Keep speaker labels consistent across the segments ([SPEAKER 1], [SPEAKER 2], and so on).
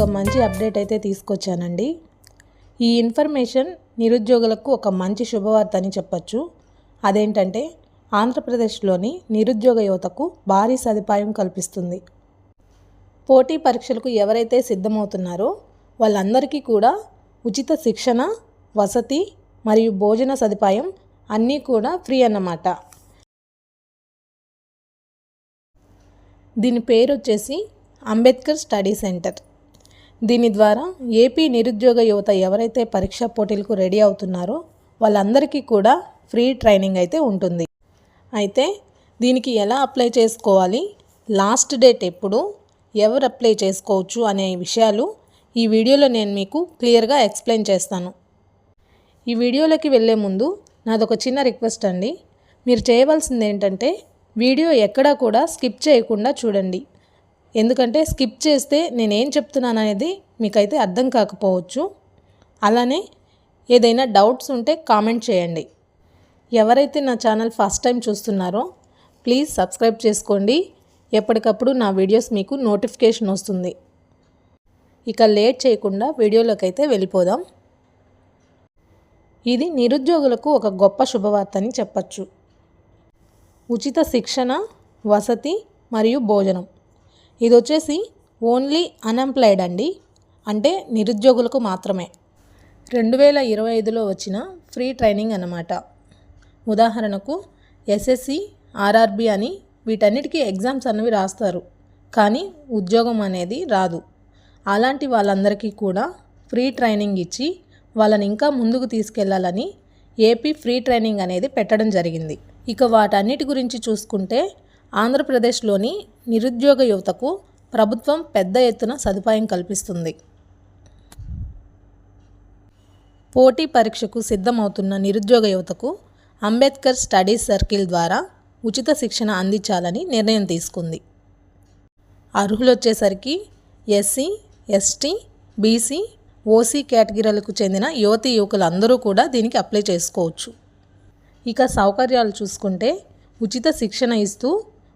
[SPEAKER 1] ఒక మంచి అప్డేట్ అయితే తీసుకొచ్చానండి. ఈ ఇన్ఫర్మేషన్ నిరుద్యోగులకు ఒక మంచి శుభవార్త అని చెప్పచ్చు. అదేంటంటే ఆంధ్రప్రదేశ్లోని నిరుద్యోగ యువతకు భారీ సదుపాయం కల్పిస్తుంది. పోటీ పరీక్షలకు ఎవరైతే సిద్ధమవుతున్నారో వాళ్ళందరికీ కూడా ఉచిత శిక్షణ వసతి మరియు భోజన సదుపాయం అన్నీ కూడా ఫ్రీ అన్నమాట. దీని పేరు వచ్చేసి అంబేద్కర్ స్టడీ సెంటర్. దీని ద్వారా ఏపీ నిరుద్యోగ యువత ఎవరైతే పరీక్షా పోటీలకు రెడీ అవుతున్నారో వాళ్ళందరికీ కూడా ఫ్రీ ట్రైనింగ్ అయితే ఉంటుంది. అయితే దీనికి ఎలా అప్లై చేసుకోవాలి? లాస్ట్ డేట్ ఎప్పుడు? ఎవరు అప్లై చేసుకోవచ్చు అనే విషయాలు ఈ వీడియోలో నేను మీకు క్లియర్గా ఎక్స్ప్లెయిన్ చేస్తాను. ఈ వీడియోలోకి వెళ్ళే ముందు నాదొక చిన్న రిక్వెస్ట్ అండి. మీరు చేయవలసింది ఏంటంటే వీడియో ఎక్కడా కూడా స్కిప్ చేయకుండా చూడండి. ఎందుకంటే స్కిప్ చేస్తే నేనేం చెప్తున్నాను అనేది మీకైతే అర్థం కాకపోవచ్చు. అలానే ఏదైనా డౌట్స్ ఉంటే కామెంట్ చేయండి. ఎవరైతే నా ఛానల్ ఫస్ట్ టైం చూస్తున్నారో ప్లీజ్ సబ్స్క్రైబ్ చేసుకోండి. ఎప్పటికప్పుడు నా వీడియోస్ మీకు నోటిఫికేషన్ వస్తుంది. ఇక లేట్ చేయకుండా వీడియోలోకి అయితే వెళ్ళిపోదాం. ఇది నిరుద్యోగులకు ఒక గొప్ప శుభవార్త అని చెప్పచ్చు. ఉచిత శిక్షణ వసతి మరియు భోజనం. ఇది వచ్చేసి ఓన్లీ అన్ఎంప్లాయిడ్ అండి. అంటే నిరుద్యోగులకు మాత్రమే. రెండు వేల ఇరవై ఐదులో వచ్చిన ఫ్రీ ట్రైనింగ్ అన్నమాట. ఉదాహరణకు ఎస్ఎస్సి ఆర్ఆర్బి అని వీటన్నిటికీ ఎగ్జామ్స్ అనేవి రాస్తారు. కానీ ఉద్యోగం అనేది రాదు. అలాంటి వాళ్ళందరికీ కూడా ఫ్రీ ట్రైనింగ్ ఇచ్చి వాళ్ళని ఇంకా ముందుకు తీసుకెళ్ళాలని ఏపీ ఫ్రీ ట్రైనింగ్ అనేది పెట్టడం జరిగింది. ఇక వాటన్నిటి గురించి చూసుకుంటే ఆంధ్రప్రదేశ్లోని నిరుద్యోగ యువతకు ప్రభుత్వం పెద్ద ఎత్తున సదుపాయం కల్పిస్తుంది. పోటీ పరీక్షకు సిద్ధమవుతున్న నిరుద్యోగ యువతకు అంబేద్కర్ స్టడీస్ సర్కిల్ ద్వారా ఉచిత శిక్షణ అందించాలని నిర్ణయం తీసుకుంది. అర్హులు వచ్చేసరికి ఎస్సీ ఎస్టీ బీసీ ఓసీ కేటగిరీలకు చెందిన యువతి యువకులు అందరూ కూడా దీనికి అప్లై చేసుకోవచ్చు. ఇక సౌకర్యాలు చూసుకుంటే ఉచిత శిక్షణ ఇస్తూ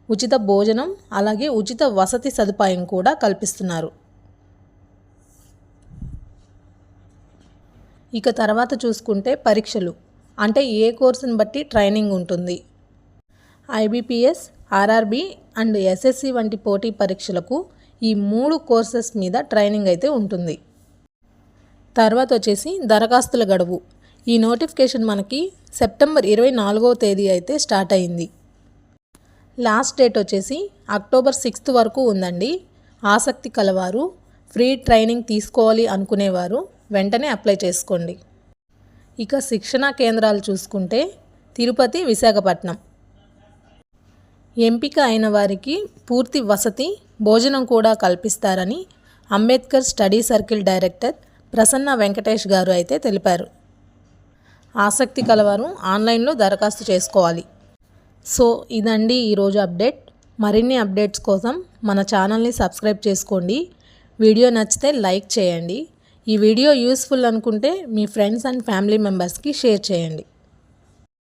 [SPEAKER 1] ఉచిత భోజనం అలాగే ఉచిత వసతి సదుపాయం కూడా కల్పిస్తున్నారు. ఇక తర్వాత చూసుకుంటే పరీక్షలు. అంటే ఏ కోర్సుని బట్టి ట్రైనింగ్ ఉంటుంది. ఐబీపీఎస్ ఆర్ఆర్బి అండ్ ఎస్ఎస్సి వంటి పోటీ పరీక్షలకు ఈ మూడు కోర్సెస్ మీద ట్రైనింగ్ అయితే ఉంటుంది. తర్వాత వచ్చేసి దరఖాస్తుల గడువు. ఈ నోటిఫికేషన్ మనకి సెప్టెంబర్ ఇరవై నాలుగవ తేదీ అయితే స్టార్ట్ అయింది. లాస్ట్ డేట్ వచ్చేసి అక్టోబర్ సిక్స్త్ వరకు ఉందండి. ఆసక్తి కలవారు ఫ్రీ ట్రైనింగ్ తీసుకోవాలి అనుకునేవారు వెంటనే అప్లై చేసుకోండి. ఇక శిక్షణా కేంద్రాలు చూసుకుంటే తిరుపతి విశాఖపట్నం. ఎంపిక అయిన వారికి పూర్తి వసతి భోజనం కూడా కల్పిస్తారని Ambedkar study circle director Prasanna Venkatesh గారు అయితే తెలిపారు. ఆసక్తి కలవారు ఆన్లైన్లో దరఖాస్తు చేసుకోవాలి. సో ఇదండి ఈరోజు అప్డేట్. మరిన్ని అప్డేట్స్ కోసం మన ఛానల్ని సబ్స్క్రైబ్ చేసుకోండి. వీడియో నచ్చితే లైక్ చేయండి. ఈ వీడియో యూస్ఫుల్ అనుకుంటే మీ ఫ్రెండ్స్ అండ్ ఫ్యామిలీ మెంబర్స్కి షేర్ చేయండి.